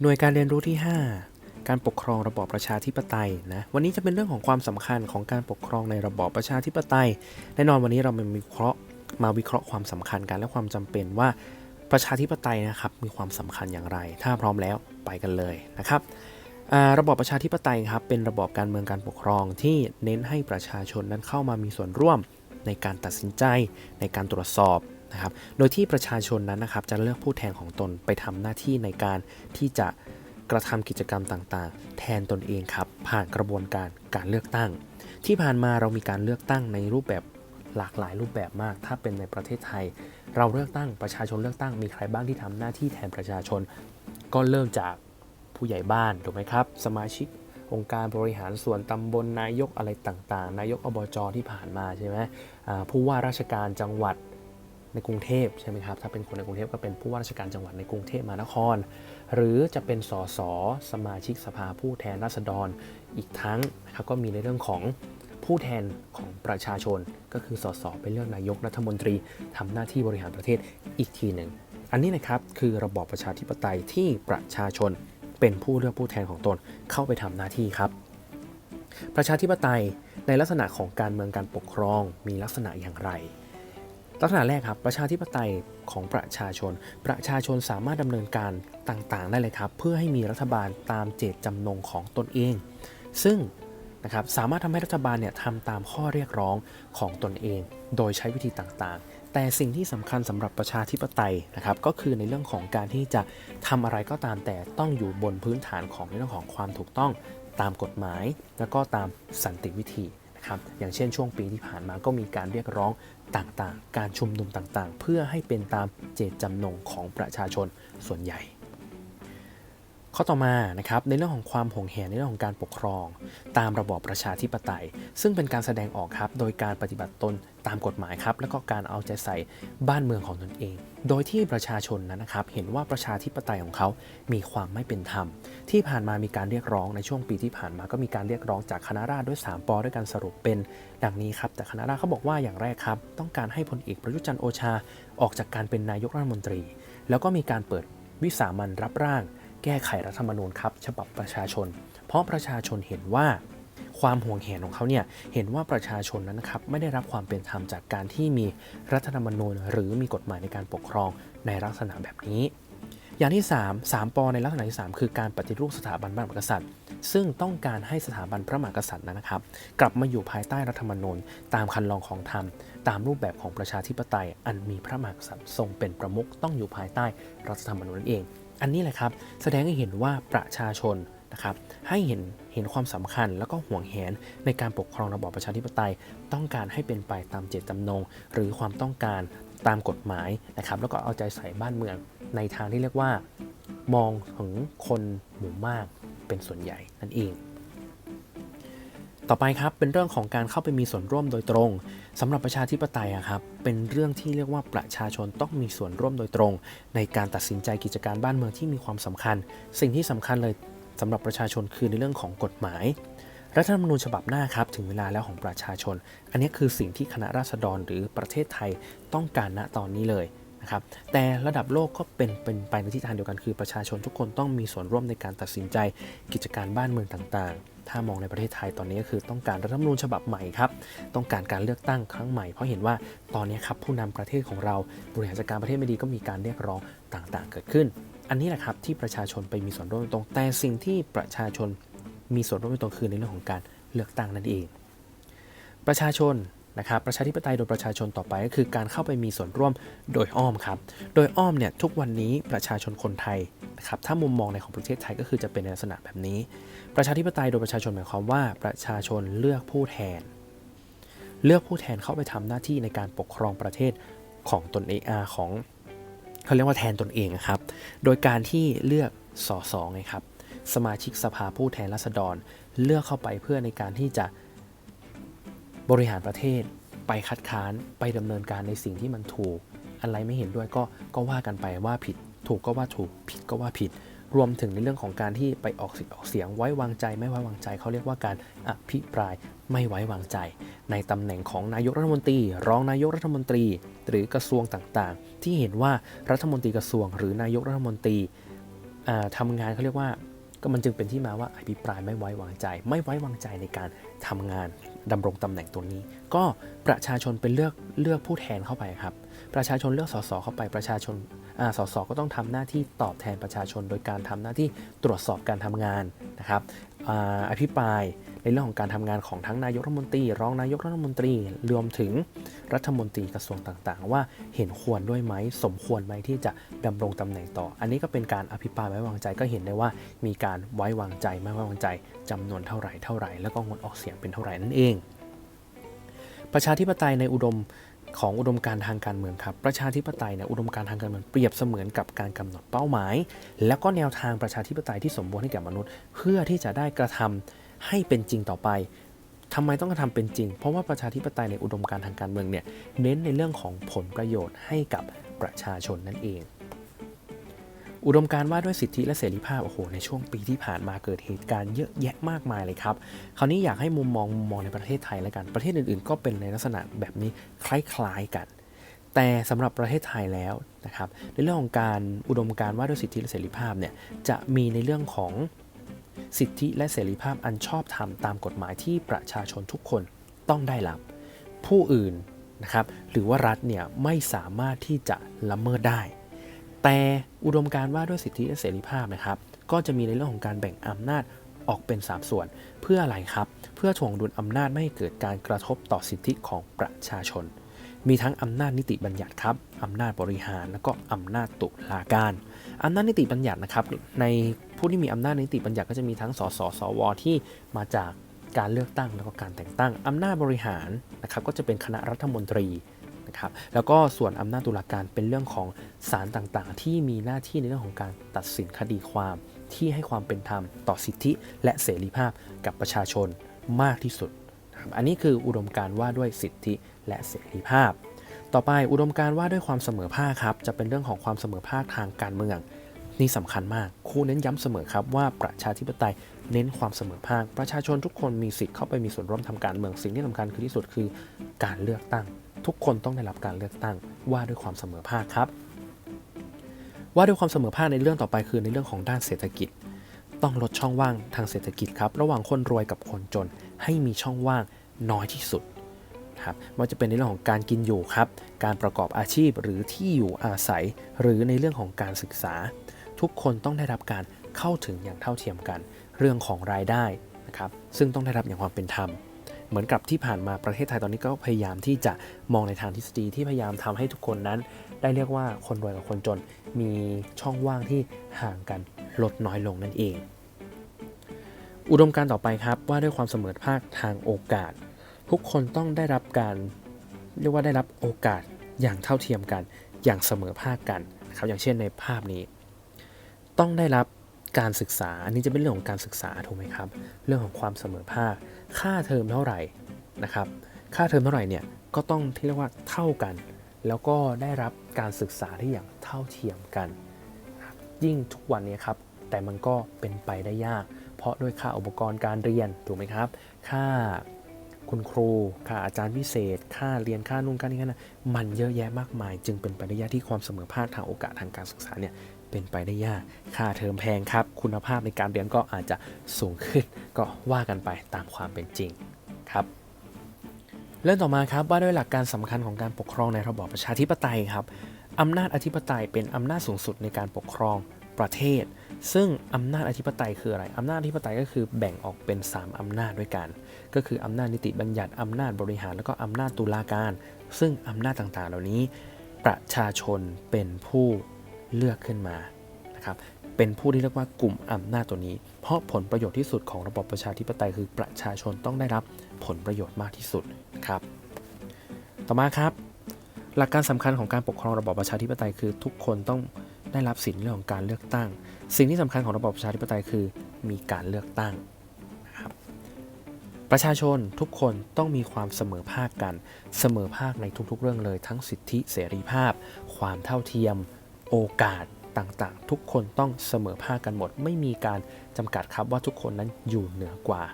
หน่วยการเรียนรู้ที่ 5 การปกครองระบอบประชาธิปไตยนะวันนี้จะเป็นเรื่องของความสำคัญของการปกครองในระบอบประชาธิปไตย แน่นอนวันนี้เรามาวิเคราะห์มาวิเคราะห์ความสำคัญกันและความจำเป็นว่าประชาธิปไตยนะครับมีความสำคัญอย่างไร ถ้าพร้อมแล้วไปกันเลยนะครับระบอบประชาธิปไตยครับเป็นระบอบการเมืองการปกครองที่เน้นให้ประชาชนนั้นเข้ามามีส่วนร่วมในการตัดสินใจในการตรวจสอบ นะครับ โดยที่ประชาชนนั้นนะครับจะเลือกผู้แทนของตนไปทำหน้าที่ในการที่จะกระทำกิจกรรมต่างๆ แทนตนเองครับ ผ่านกระบวนการการเลือกตั้ง ที่ผ่านมาเรามีการเลือกตั้งในรูปแบบหลากหลายรูปแบบมาก ถ้าเป็นในประเทศไทย เราเลือกตั้งประชาชนเลือกตั้งมีใครบ้างที่ทำหน้าที่แทนประชาชน ก็เริ่มจากผู้ใหญ่บ้านถูกไหมครับ สมาชิกองค์การบริหารส่วนตำบลนายกอะไรต่างๆ นายกอบจที่ผ่านมาใช่ไหมผู้ว่าราชการจังหวัด ในกรุงเทพใช่ไหมครับ ถ้าเป็นคนในกรุงเทพก็เป็นผู้ว่าราชการจังหวัดในกรุงเทพมหานคร หรือจะเป็นสสสมาชิกสภาผู้แทนราษฎร อีกทั้งนะครับก็มีในเรื่องของผู้แทนของประชาชน ก็คือสสไปเลือกนายกรัฐมนตรีทำหน้าที่บริหารประเทศอีกทีหนึ่ง อันนี้นะครับคือระบอบประชาธิปไตยที่ประชาชนเป็นผู้เลือกผู้แทนของตนเข้าไปทำหน้าที่ครับ ประชาธิปไตยในลักษณะของการเมืองการปกครองมีลักษณะอย่างไร ลักษณะแรกครับประชาธิปไตยของประชาชน ประชาชนสามารถดำเนินการต่างๆ ได้เลยครับ เพื่อให้มีรัฐบาลตามเจตจำนงของตนเอง ซึ่งนะครับสามารถทำให้รัฐบาลเนี่ยทำตามข้อเรียกร้องของตนเอง โดยใช้วิธีต่างๆ แต่สิ่งที่สำคัญสำหรับประชาธิปไตยนะครับก็คือในเรื่องของการที่จะทำอะไรก็ตามแต่ต้องอยู่บนพื้นฐานของในเรื่องของความถูกต้องตามกฎหมาย แล้วก็ตามสันติวิธีนะครับอย่างเช่นช่วงปีที่ผ่านมาก็มีการเรียกร้องต่างๆ การชุมนุมต่างๆ เพื่อให้เป็นตามเจตจำนงของประชาชนส่วนใหญ่ ข้อต่อมานะครับในเรื่องของความห่วงแหนในเรื่องของการปกครอง ตามระบอบประชาธิปไตย ซึ่งเป็นการแสดงออกครับโดยการปฏิบัติตนตามกฎหมายครับแล้วก็การเอาใจใส่บ้านเมืองของตนเอง โดยที่ประชาชนนั้นนะครับเห็นว่าประชาธิปไตยของเขา มีความไม่เป็นธรรม ที่ผ่านมามีการเรียกร้องในช่วงปีที่ผ่านมาก็มีการเรียกร้องจากคณะราษฎรด้วย 3ปอด้วยการสรุปเป็นดังนี้ครับแต่คณะราษฎรเขาบอกว่าอย่างแรกครับต้องการให้พลเอกประยุทธ์จันทร์โอชา ออกจากการเป็นนายกรัฐมนตรี แล้วก็มีการเปิดวิสามันรับร่าง แก้ไขรัฐธรรมนูญครับฉบับประชาชน เพราะประชาชนเห็นว่าความห่วงแหนของเขาเนี่ยเห็นว่าประชาชนนั้นนะครับไม่ได้รับความเป็นธรรมจากการที่มีรัฐธรรมนูญ หรือมีกฎหมายในการปกครองในลักษณะแบบนี้ อย่างที่ 3 3ปอในลักษณะที่ 3 คือการปฏิรูปสถาบันพระมหากษัตริย์ ซึ่งต้องการให้สถาบันพระมหากษัตริย์นั้นนะครับ กลับมาอยู่ภายใต้รัฐธรรมนูญ ตามคันลองของธรรม ตามรูปแบบของประชาธิปไตย อันมีพระมหากษัตริย์ทรงเป็นประมุขต้องอยู่ภายใต้รัฐธรรมนูญนั่นเอง อันนี้แหละครับแสดงให้เห็นว่าประชาชนนะครับให้เห็นเห็นความสำคัญแล้วก็ห่วงแหนในการปกครองระบอบประชาธิปไตย ต้องการให้เป็นไปตามเจตจำนง หรือความต้องการตามกฎหมายนะครับแล้วก็เอาใจใส่บ้านเมืองในทางที่เรียกว่า มองถึงคนหมู่มากเป็นส่วนใหญ่นั่นเอง ต่อไปครับเป็นเรื่องของการเข้าไปมีส่วนร่วมโดยตรงสำหรับประชาธิปไตยครับเป็นเรื่องที่เรียกว่าประชาชนต้องมีส่วนร่วมโดยตรง ในการตัดสินใจกิจการบ้านเมืองที่มีความสำคัญ สิ่งที่สำคัญเลยสำหรับประชาชนคือในเรื่องของกฎหมาย รัฐธรรมนูญฉบับหน้าครับถึงเวลาแล้วของประชาชน อันนี้คือสิ่งที่คณะราษฎรหรือประเทศไทยต้องการณตอนนี้เลยนะครับแต่ระดับโลกก็เป็นเป็นไปในทิศทางเดียวกันคือประชาชนทุกคนต้องมีส่วนร่วมในการตัดสินใจกิจการบ้านเมืองต่างๆ ถ้ามองในประเทศไทยตอนนี้ก็คือต้องการรัฐธรรมนูญฉบับใหม่ครับ ต้องการการเลือกตั้งครั้งใหม่ เพราะเห็นว่าตอนนี้ครับผู้นำประเทศของเราบริหารจัดการประเทศไม่ดีก็มีการเรียกร้องต่างๆ เกิดขึ้น อันนี้แหละครับที่ประชาชนไปมีส่วนร่วมตรง แต่สิ่งที่ประชาชนมีส่วนร่วมตรงคือในเรื่องของการเลือกตั้งนั่นเอง ประชาชน นะครับประชาธิปไตยโดยประชาชนต่อไปก็คือการเข้าไปมีส่วนร่วมโดยอ้อมครับ โดยอ้อมเนี่ยทุกวันนี้ประชาชนคนไทยนะครับถ้ามุมมองในของประเทศไทยก็คือจะเป็นในลักษณะแบบนี้ ประชาธิปไตยโดยประชาชนหมายความว่าประชาชนเลือกผู้แทน เลือกผู้แทนเข้าไปทำหน้าที่ในการปกครองประเทศของตนเองอาของเขาเรียกว่าแทนตนเองครับ โดยการที่เลือกสสไงครับสมาชิกสภาผู้แทนราษฎร เลือกเข้าไปเพื่อในการที่จะ บริหารประเทศ ไปคัดค้านไปดำเนินการในสิ่งที่มันถูก อะไรไม่เห็นด้วยก็ก็ว่ากันไปว่าผิด ถูกก็ว่าถูกผิดก็ว่าผิด รวมถึงในเรื่องของการที่ไปออกเสียงออกเสียงไว้วางใจไม่ไว้วางใจเขาเรียกว่าการอภิปรายไม่ไว้วางใจ ในตำแหน่งของนายกรัฐมนตรี รองนายกรัฐมนตรี หรือกระทรวงต่างๆ ที่เห็นว่ารัฐมนตรีกระทรวง หรือนายกรัฐมนตรีอ่าทำงานเขาเรียกว่าก็มันจึงเป็นที่มาว่าอภิปรายไม่ไว้วางใจ ไม่ไว้วางใจในการทำงาน ดำรงตำแหน่งตัวนี้ ก็ประชาชนเป็นเลือกเลือกผู้แทนเข้าไปครับ ประชาชนเลือกสสเข้าไปประชาชนอ่าสสก็ต้องทำหน้าที่ตอบแทนประชาชน โดยการทำหน้าที่ตรวจสอบการทำงานนะครับออภิปราย ในเรื่องของการทำงานของทั้งนายกรัฐมนตรี รองนายกรัฐมนตรีรวมถึงรัฐมนตรีกระทรวงต่างๆ ว่าเห็นควรด้วยไหมสมควรไหมที่จะดำรงตำแหน่งต่อ อันนี้ก็เป็นการอภิปรายไว้วางใจก็เห็นได้ว่ามีการไว้วางใจไม่ไว้วางใจจำนวนเท่าไหร่เท่าไหร่แล้วก็งดออกเสียงเป็นเท่าไหร่นั่นเอง ประชาธิปไตยในอุดมของอุดมการทางการเมืองครับประชาธิปไตยเนี่ยอุดมการทางการเมืองเปรียบเสมือนกับการกำหนดเป้าหมาย แล้วก็แนวทางประชาธิปไตยที่สมบูรณ์ให้แก่มนุษย์ เพื่อที่จะได้กระทำ ให้เป็นจริงต่อไปทำไมต้องกระทำเป็นจริง เพราะว่าประชาธิปไตยในอุดมการทางการเมืองเนี่ยเน้นในเรื่องของผลประโยชน์ให้กับประชาชนนั่นเอง อุดมการว่าด้วยสิทธิและเสรีภาพ โอ้โห ในช่วงปีที่ผ่านมาเกิดเหตุการณ์เยอะแยะมากมายเลยครับ คราวนี้อยากให้มุมมองมุมมองในประเทศไทยแล้วกัน ประเทศอื่นๆ ก็เป็นในลักษณะแบบนี้คล้ายๆกัน แต่สำหรับประเทศไทยแล้วนะครับ ในเรื่องของการอุดมการว่าด้วยสิทธิและเสรีภาพเนี่ย จะมีในเรื่องของ สิทธิและเสรีภาพอันชอบธรรมตามกฎหมายที่ประชาชนทุกคนต้องได้รับ ผู้อื่นนะครับหรือว่ารัฐเนี่ยไม่สามารถที่จะละเมิดได้ แต่อุดมการว่าด้วยสิทธิและเสรีภาพนะครับ ก็จะมีในเรื่องของการแบ่งอำนาจออกเป็น 3 ส่วน เพื่ออะไรครับ เพื่อถ่วงดุลอำนาจไม่ให้เกิดการกระทบต่อสิทธิของประชาชน มีทั้งอำนาจนิติบัญญัติครับอำนาจบริหาร แล้วก็อำนาจตุลาการอำนาจนิติบัญญัตินะครับ ในผู้ที่มีอำนาจนิติบัญญัติก็จะมีทั้งสสสวที่มาจากการเลือกตั้งแล้วก็การแต่งตั้งอำนาจบริหารนะครับก็จะเป็นคณะรัฐมนตรีนะครับแล้วก็ส่วนอำนาจตุลาการเป็นเรื่องของศาลต่างๆ ที่มีหน้าที่ในเรื่องของการตัดสินคดีความที่ให้ความเป็นธรรมต่อสิทธิและเสรีภาพกับประชาชนมากที่สุด อันนี้คืออุดมการว่าด้วยสิทธิ และเสรีภาพ ต่อไปอุดมการว่าด้วยความเสมอภาคครับ จะเป็นเรื่องของความเสมอภาคทางการเมือง นี่สำคัญมากครูเน้นย้ำเสมอครับว่าประชาธิปไตยเน้นความเสมอภาค ประชาชนทุกคนมีสิทธิ์เข้าไปมีส่วนร่วมทำการเมืองสิ่งที่สำคัญคือที่สุดคือการเลือกตั้ง ทุกคนต้องได้รับการเลือกตั้งว่าด้วยความเสมอภาคครับ ว่าด้วยความเสมอภาคในเรื่องต่อไปคือในเรื่องของด้านเศรษฐกิจ ต้องลดช่องว่างทางเศรษฐกิจครับ ระหว่างคนรวยกับคนจนให้มีช่องว่างน้อยที่สุด ครับว่าจะเป็นในเรื่องของการกินอยู่ครับ การประกอบอาชีพหรือที่อยู่อาศัย หรือในเรื่องของการศึกษา ทุกคนต้องได้รับการเข้าถึงอย่างเท่าเทียมกัน เรื่องของรายได้นะครับซึ่งต้องได้รับอย่างความเป็นธรรมเหมือนกับที่ผ่านมาประเทศไทยตอนนี้ก็พยายามที่จะมองในทางทฤษฎีที่พยายามทำให้ทุกคนนั้น ได้เรียกว่าคนรวยกับคนจน มีช่องว่างที่ห่างกันลดน้อยลงนั่นเอง อุดมการณ์ต่อไปครับว่าด้วยความเสมอภาคทางโอกาส ทุกคนต้องได้รับการเรียกว่าได้รับโอกาสอย่างเท่าเทียมกัน อย่างเสมอภาคกันนะครับอย่างเช่นในภาพนี้ ต้องได้รับการศึกษา อันนี้จะเป็นเรื่องของการศึกษาถูกไหมครับ เรื่องของความเสมอภาค ค่าเทอมเท่าไหร่นะครับ ค่าเทอมเท่าไหร่เนี่ยก็ต้องที่เรียกว่าเท่ากัน แล้วก็ได้รับการศึกษาที่อย่างเท่าเทียมกัน ยิ่งทุกวันนี้ครับ แต่มันก็เป็นไปได้ยาก เพราะด้วยค่าอุปกรณ์การเรียนถูกไหมครับ ค่า คุณครูค่าอาจารย์พิเศษ ค่าเรียนค่านู่นค่านี่ค่านั้นมันเยอะแยะมากมาย จึงเป็นไปได้ยากที่ความเสมอภาคทางโอกาสทางการศึกษาเนี่ยเป็นไปได้ยาก ค่าเทอมแพงครับ คุณภาพในการเรียนก็อาจจะสูงขึ้น ก็ว่ากันไปตามความเป็นจริงครับเรื่องต่อมาครับว่าด้วยหลักการสำคัญของการปกครองในระบอบประชาธิปไตยครับอำนาจอธิปไตยเป็นอำนาจสูงสุดในการปกครอง ประเทศ ซึ่งอำนาจอธิปไตยคืออะไร อำนาจอธิปไตยก็คือแบ่งออกเป็น 3 อำนาจด้วยกัน ก็คืออำนาจนิติบัญญัติ อำนาจบริหาร แล้วก็อำนาจตุลาการ ซึ่งอำนาจต่างๆ เหล่านี้ ประชาชนเป็นผู้เลือกขึ้นมา นะครับ เป็นผู้ที่เรียกว่ากลุ่มอำนาจตัวนี้ เพราะผลประโยชน์ที่สุดของระบอบประชาธิปไตยคือประชาชนต้องได้รับผลประโยชน์มากที่สุดครับ ต่อมาครับ หลักการสำคัญของการปกครองระบอบประชาธิปไตยคือทุกคนต้อง ได้รับสิทธิเรื่องของการเลือกตั้ง สิ่งที่สำคัญของระบอบประชาธิปไตยคือ มีการเลือกตั้งนะครับประชาชนทุกคนต้องมีความเสมอภาคกัน เสมอภาคในทุกๆ เรื่องเลย ทั้งสิทธิเสรีภาพ ความเท่าเทียม โอกาสต่างๆ ทุกคนต้องเสมอภาคกันหมด ไม่มีการจำกัดครับว่าทุกคนนั้นอยู่เหนือกว่า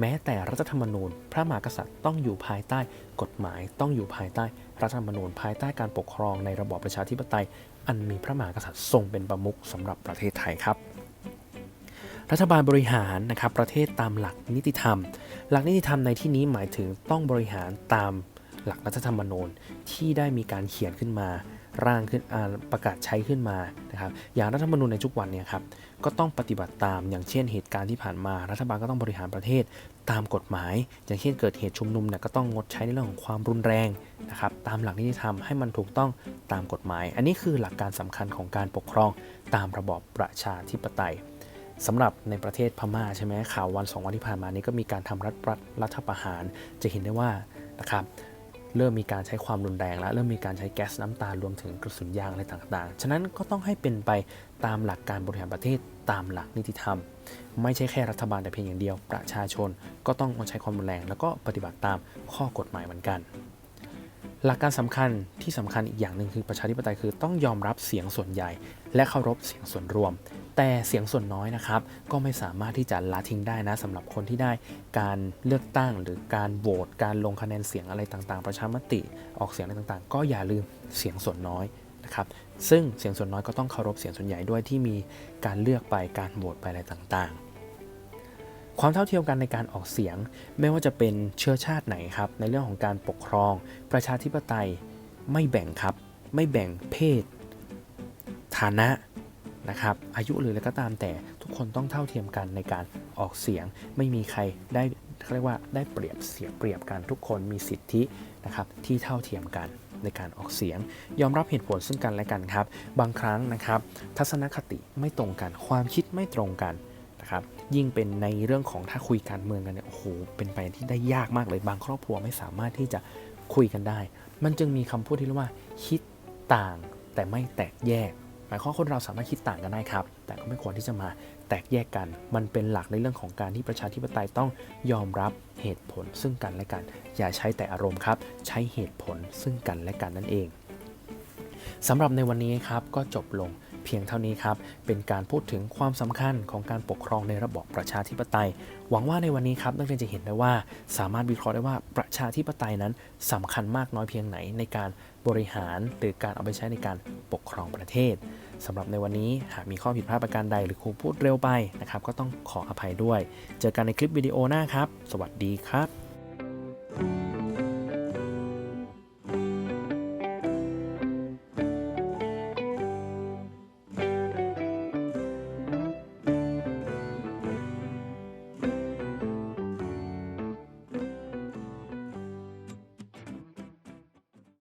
แม้แต่รัฐธรรมนูญ พระมหากษัตริย์ต้องอยู่ภายใต้กฎหมาย ต้องอยู่ภายใต้รัฐธรรมนูญ ภายใต้การปกครองในระบอบประชาธิปไตย อันมีพระมหากษัตริย์ทรงเป็นประมุขสำหรับประเทศไทยครับ รัฐบาลบริหารนะครับประเทศตามหลักนิติธรรม หลักนิติธรรมในที่นี้หมายถึงต้องบริหารตามหลักรัฐธรรมนูญที่ได้มีการเขียนขึ้นมา ร่างขึ้นประกาศใช้ขึ้นมานะครับอย่างรัฐธรรมนูญในทุกวันเนี่ยครับก็ต้องปฏิบัติตามอย่างเช่นเหตุการณ์ที่ผ่านมา รัฐบาลก็ต้องบริหารประเทศ ตามกฎหมาย อย่างเช่นเกิดเหตุชุมนุมเนี่ยก็ต้องงดใช้ในเรื่องของความรุนแรงนะครับตามหลักนิติธรรมให้มันถูกต้องตามกฎหมาย อันนี้คือหลักการสำคัญของการปกครองตามระบอบประชาธิปไตยสำหรับในประเทศพม่าใช่ไหมข่าววันสองวันที่ผ่านมานี้ก็มีการทำรัฐประรัฐประหาร จะเห็นได้ว่านะครับ เริ่มมีการใช้ความรุนแรงแล้วเริ่มมีการใช้แก๊สน้ำตารวมถึงกระสุนยางอะไรต่างๆ ฉะนั้นก็ต้องให้เป็นไปตามหลักการบริหารประเทศตามหลักนิติธรรม ไม่ใช่แค่รัฐบาลแต่เพียงอย่างเดียว ประชาชนก็ต้องใช้ความรุนแรง แล้วก็ปฏิบัติตามข้อกฎหมายเหมือนกัน หลักการสำคัญที่สำคัญอีกอย่างหนึ่งคือประชาธิปไตยคือต้องยอมรับเสียงส่วนใหญ่ และเคารพเสียงส่วนรวม แต่เสียงส่วนน้อยนะครับ ก็ไม่สามารถที่จะละทิ้งได้นะสำหรับคนที่ได้การเลือกตั้งหรือการโหวตการลงคะแนนเสียงอะไรต่างๆ ประชามติออกเสียงอะไรต่างๆ ก็อย่าลืมเสียงส่วนน้อยนะครับซึ่งเสียงส่วนน้อยก็ต้องเคารพเสียงส่วนใหญ่ด้วยที่มีการเลือกไปการโหวตไปอะไรต่างๆ ความเท่าเทียมกันในการออกเสียง ไม่ว่าจะเป็นเชื้อชาติไหนครับ ในเรื่องของการปกครอง ประชาธิปไตยไม่แบ่งครับ ไม่แบ่งเพศ ฐานะนะครับ อายุหรืออะไรก็ตามแต่ทุกคนต้องเท่าเทียมกันในการออกเสียง ไม่มีใครได้เขาเรียกว่าได้เปรียบเสียเปรียบกันทุกคนมีสิทธินะครับที่เท่าเทียมกันในการออกเสียง ยอมรับเหตุผลซึ่งกันและกันครับ บางครั้งนะครับ ทัศนคติไม่ตรงกัน ความคิดไม่ตรงกัน นะครับยิ่งเป็นในเรื่องของถ้าคุยการเมืองกันเนี่ยโอ้โหเป็นไปที่ได้ยากมากเลยบางครอบครัวไม่สามารถที่จะคุยกันได้ มันจึงมีคำพูดที่เรียกว่าคิดต่างแต่ไม่แตกแยก หมายความคนเราสามารถคิดต่างกันได้ครับ แต่ก็ไม่ควรที่จะมาแตกแยกกัน มันเป็นหลักในเรื่องของการที่ประชาธิปไตยต้องยอมรับเหตุผลซึ่งกันและกัน อย่าใช้แต่อารมณ์ครับ ใช้เหตุผลซึ่งกันและกันนั่นเองสำหรับในวันนี้ครับก็จบลง เพียงเท่านี้ครับ เป็นการพูดถึงความสำคัญของการปกครองในระบอบประชาธิปไตย หวังว่าในวันนี้ครับนักเรียนจะเห็นได้ว่า สามารถวิเคราะห์ได้ว่าประชาธิปไตยนั้นสำคัญมากน้อยเพียงไหนในการบริหารหรือการเอาไปใช้ในการปกครองประเทศสำหรับในวันนี้หากมีข้อผิดพลาดประการใดหรือครูพูดเร็วไปนะครับ ก็ต้องขออภัยด้วย เจอกันในคลิปวิดีโอหน้าครับ สวัสดีครับ